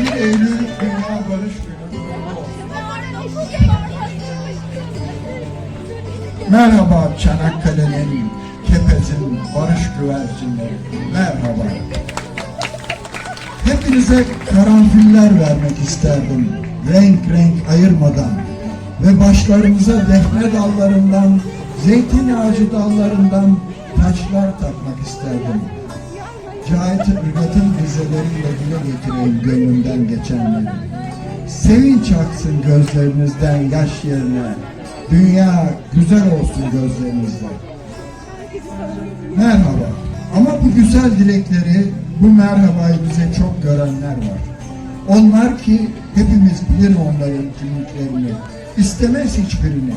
Eylül Dünya Barış Günü. Merhaba Çanakkale'nin, Kepez'in barış güvercinleri. Merhaba. Hepinize karanfiller vermek isterdim. Renk renk ayırmadan. Ve başlarımıza defne dallarından, zeytin ağacı dallarından taçlar takmak isterdim. Cahit Ürgat'ın dizeleriyle dile getireyim gönlümden geçenleri. Sevinç aksın gözlerinizden yaş yerine. Dünya güzel olsun gözlerinizde. Merhaba. Ama bu güzel dilekleri, bu merhabayı bize çok görenler var. Onlar ki hepimiz bilir onların kimliklerini. İstemez hiçbirini.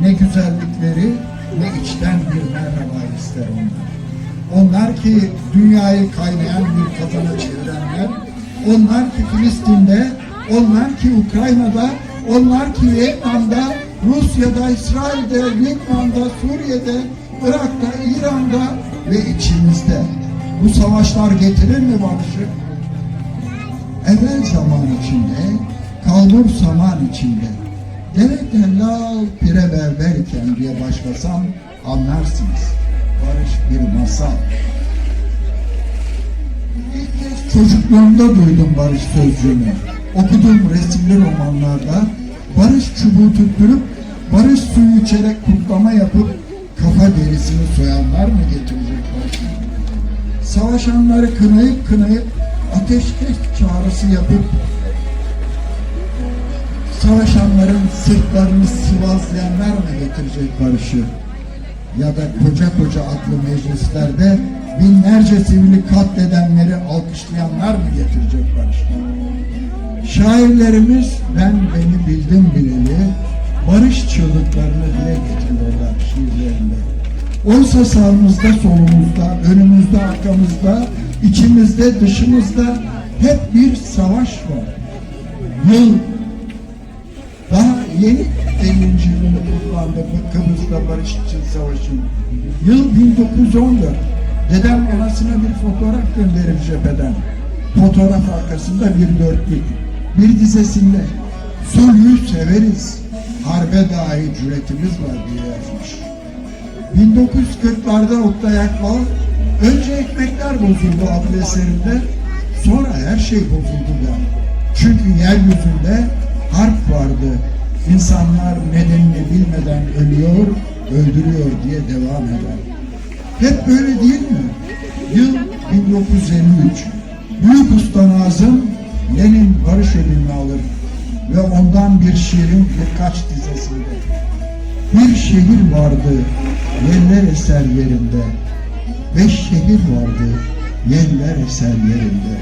Ne güzellikleri ne içten bir merhaba ister onlar. Onlar ki dünyayı kaynayan bir kazana çevirenler, onlar ki Filistin'de, onlar ki Ukrayna'da, onlar ki Yemen'de, Rusya'da, İsrail'de, Lübnan'da, Suriye'de, Irak'ta, İran'da ve içimizde. Bu savaşlar getirir mi barışı? Evvel zaman içinde, kalbur saman içinde. Devekten lal pire berberken diye başlasam anlarsınız. Barış bir masal. İlk kez çocukluğumda duydum barış sözcüğünü. Okuduğum resimli romanlarda barış çubuğu tutturup barış suyu içerek kutlama yapıp kafa derisini soyanlar mı getirecek barışı? Savaşanları kınayıp kınayıp ateşkes çağrısı yapıp savaşanların sırtlarını sıvazlayanlar mı getirecek barışı? Ya da koca koca aklı meclislerde binlerce sivili katledenleri alkışlayanlar mı getirecek barışı? Şairlerimiz ben beni bildim bileli barış çığlıklarını dile getiriyorlar şiirlerinde. Oysa sağımızda, solumuzda, önümüzde, arkamızda, içimizde, dışımızda hep bir savaş var. Yıl daha yeni 50. bu Kıbrıs'ta barış için savaşın. Yıl 1914. Dedem anasına bir fotoğraf gönderir cepheden. Fotoğraf arkasında bir dörtlük. Bir dizesinde sulhü severiz, harbe dahi cüretimiz var diye yazmış. 1940'larda Oktay Akbal önce ekmekler bozuldu adlı eserinde sonra her şey bozuldu da. Çünkü yeryüzünde harp vardı. İnsanlar nedenini bilmeden ölüyor, öldürüyor diye devam eder. Hep böyle değil mi? Yıl 1953. Büyük Usta Nazım Lenin Barış Ödülünü alır ve ondan bir şiirin birkaç dizesinde. Bir şehir vardı, yerler eser yerinde. Beş şehir vardı, yerler eser yerinde.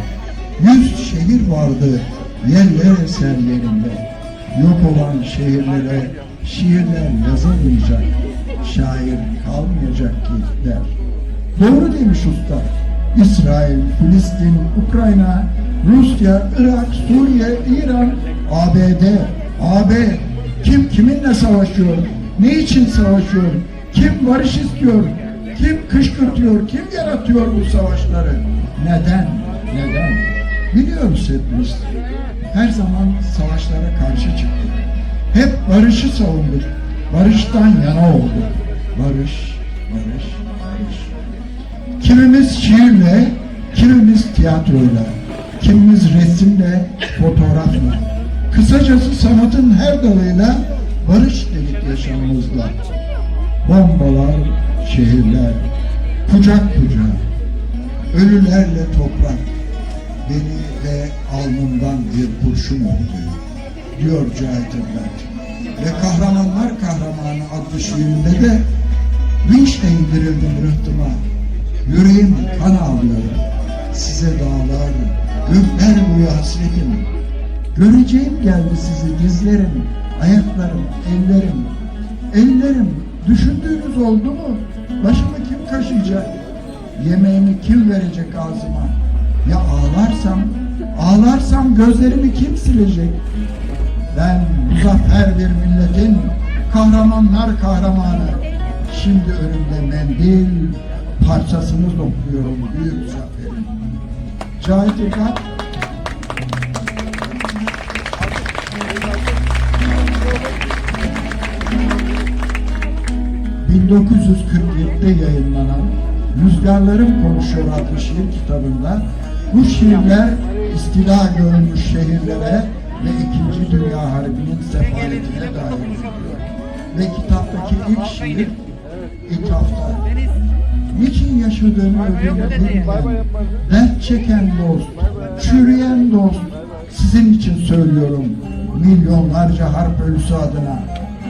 Yüz şehir vardı, yerler eser yerinde. Yok olan şehirlere şiirler yazılmayacak, şair kalmayacak ki der. Doğru demiş usta. İsrail, Filistin, Ukrayna, Rusya, Irak, Suriye, İran, ABD, AB kim kiminle savaşıyor? Ne için savaşıyor? Kim barış istiyor? Kim kışkırtıyor? Kim yaratıyor bu savaşları? Neden? Neden? Biliyoruz hepimiz. Her zaman savaşlara karşı çıktık. Hep barışı savunduk. Barıştan yana olduk. Barış, barış, barış. Kimimiz şiirle, kimimiz tiyatroyla, kimimiz resimle, fotoğrafla. Kısacası sanatın her dalıyla barış dedik yaşamımızla. Bombalar, şehirler, kucak kucağa, ölülerle toprak, beni ve alnımdan bir kurşun öptü, diyor Cahit Ürgat. Ve Kahramanlar Kahramanı adlı şiirinde de vinçle indirildim rıhtıma, yüreğim kan ağlıyor, size dağlar, gökler bu hasretim, göreceğim geldi sizi dizlerim, ayaklarım, ellerim, ellerim, düşündüğünüz oldu mu? Başımı kim kaşıyacak? Yemeğimi kim verecek ağzıma? Ya ağlarsam, ağlarsam gözlerimi kim silecek? Ben muzaffer bir milletin kahramanlar kahramanı. Şimdi önümde mendil, parçasını dokuyorum büyük zaferim. Cahit İlkat, ...1947'de yayınlanan Rüzgarlarım Konuşuyor adlı şiir kitabında bu şiirler istila görmüş şehirlere ve İkinci Dünya Harbi'nin sefaletine dair ediliyor. Ve kitaptaki ilk şiir İthafta. Niçin yaşadığını öldüğünü bilmeyen, dert çeken dost, çürüyen dost, sizin için söylüyorum milyonlarca harp ölüsü adına.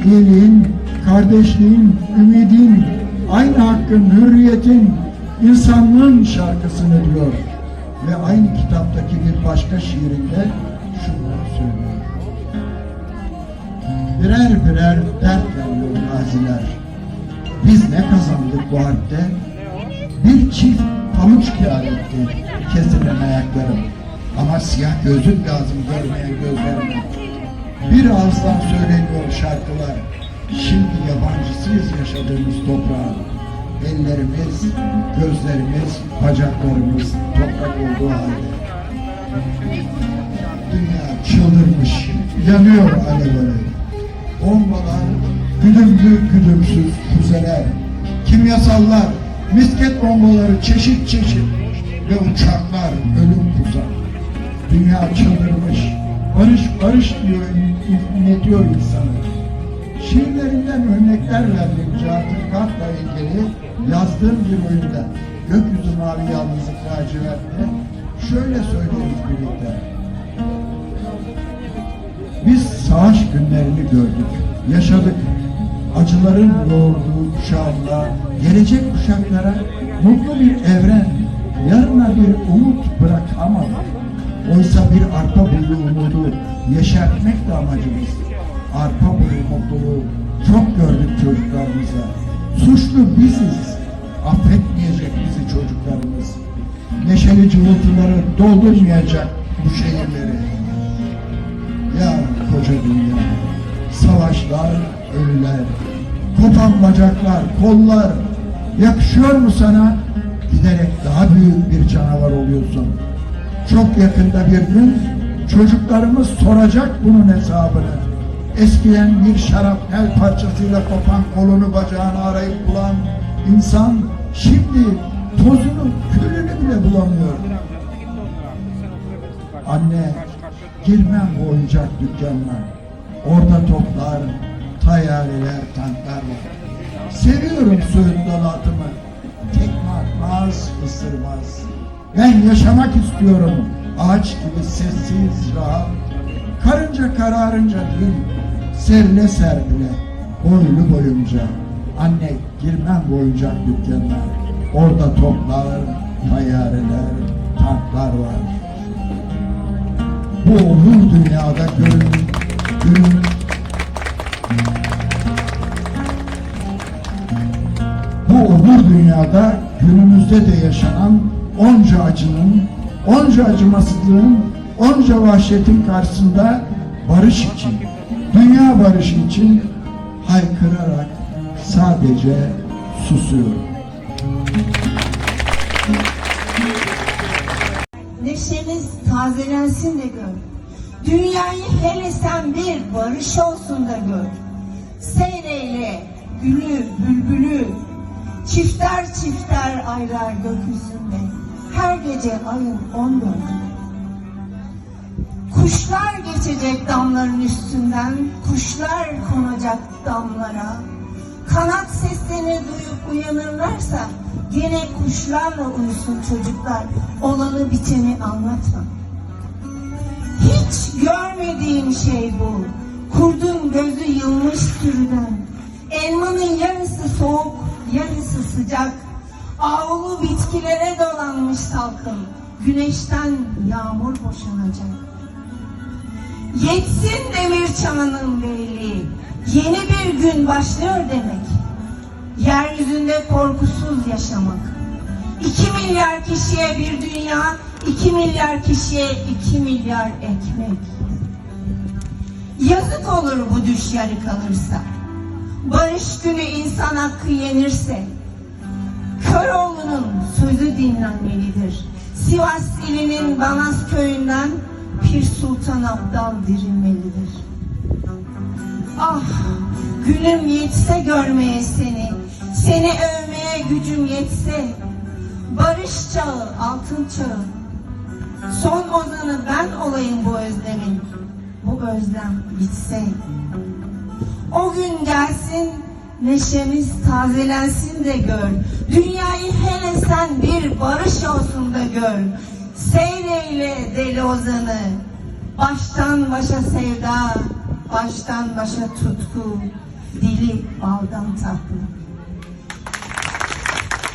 İyiliğin, kardeşliğin, ümidin, aynı hakkın, hürriyetin, insanlığın şarkısını diyor. Ve aynı kitaptaki bir başka şiirinde şunları söylüyor. Birer birer dert yanıyor gaziler. Biz ne kazandık bu harpte? Bir çift pamuç kâr kesilen ayaklarım. Ama siyah gözlük lazım görmeyen gözlerime. Bir ağızdan söyleniyor şarkılar. Şimdi yabancısıyız yaşadığımız toprağa. Ellerimiz, gözlerimiz, bacaklarımız toprak olduğu halde. Dünya çıldırmış, yanıyor alev alev. Bombalar, güdümlü güdümsüz füzeler, kimyasallar, misket bombaları çeşit çeşit ve uçaklar ölüm tuzak. Dünya çıldırmış, barış barış diyor, inletiyor insanı. Şiirlerinden örnekler verdiğim Cafer Kart'la ilgili yazdığım bir oyunda Gökyüzü Mavi Yalnızlık Lacivert'te şöyle söyleriz birlikte. Biz savaş günlerini gördük, yaşadık. Acıların yoğurduğu kuşağında gelecek kuşaklara mutlu bir evren, yarına bir umut bırakamadık. Oysa bir arpa boyu umudu yeşertmek de amacımız. Arpa boyu mutluluğu çok gördük çocuklarımıza. Suçlu biziz. Affetmeyecek bizi çocuklarımız. Neşeli cıvıltıları doldurmayacak bu şehirleri. Ya koca dünya, savaşlar, ölüler, kopan bacaklar, kollar, yakışıyor mu sana? Giderek daha büyük bir canavar oluyorsun. Çok yakında bir gün çocuklarımız soracak bunun hesabını. Eskiden bir şarapnel parçasıyla kopan kolunu bacağını arayıp bulan insan şimdi tozunu külünü bile bulamıyor. Anne girmem bu oyuncak dükkanına. Orada toplar, tayyareler, tanklar var. Seviyorum soyundan atımı. Tekme atmaz, ısırmaz. Ben yaşamak istiyorum. Ağaç gibi sessiz, rahat. Karınca kararınca değil, serle serpile, boylu boyunca. Anne girmem bu oyuncak dükkanına. Orada toplar, tayyareler, tanklar var. Bu olur dünyada görün, görün. Bu olur dünyada günümüzde de yaşanan onca acının, onca acımasızlığın, onca vahşetin karşısında barış için, dünya barışı için haykırarak sadece susuyorum. Neşemiz tazelensin de gör. Dünyayı hele sen bir barış olsun da gör. Seyreyle gülü, bülbülü, çifter çifter aylar gökyüzünde. Her gece ayın on dördü. Kuşlar geçecek damların üstünden, kuşlar konacak damlara. Kanat seslerini duyup uyanırlarsa gene kuşlarla uyusun çocuklar. Olanı biteni anlatma. Hiç görmediğim şey bu. Kurdun gözü yılmış sürüden. Elmanın yarısı soğuk, yarısı sıcak. Ağulu bitkilere dolanmış salkım. Güneşten yağmur boşanacak. Yetsin demir çanının beyliği. Yeni bir gün başlıyor demek. Yeryüzünde korkusuz yaşamak. İki milyar kişiye bir dünya, iki milyar kişiye iki milyar ekmek. Yazık olur bu düş yarı kalırsa. Barış günü insan hakkı yenirse. Köroğlu'nun sözü dinlenmelidir. Sivas ilinin Banaz köyünden Pir Sultan Abdal dirilmelidir. Ah günüm yetse görmeye seni Seni övmeye gücüm yetse. Barış çağı altın çağı. Son ozanı ben olayım bu özlemin Bu özlem bitse. O gün gelsin Neşemiz tazelensin de gör. Dünyayı hele sen bir barış olsun da gör. Seyreyle deli ozanı Baştan başa sevda Baştan başa tutku Dili baldan tatlı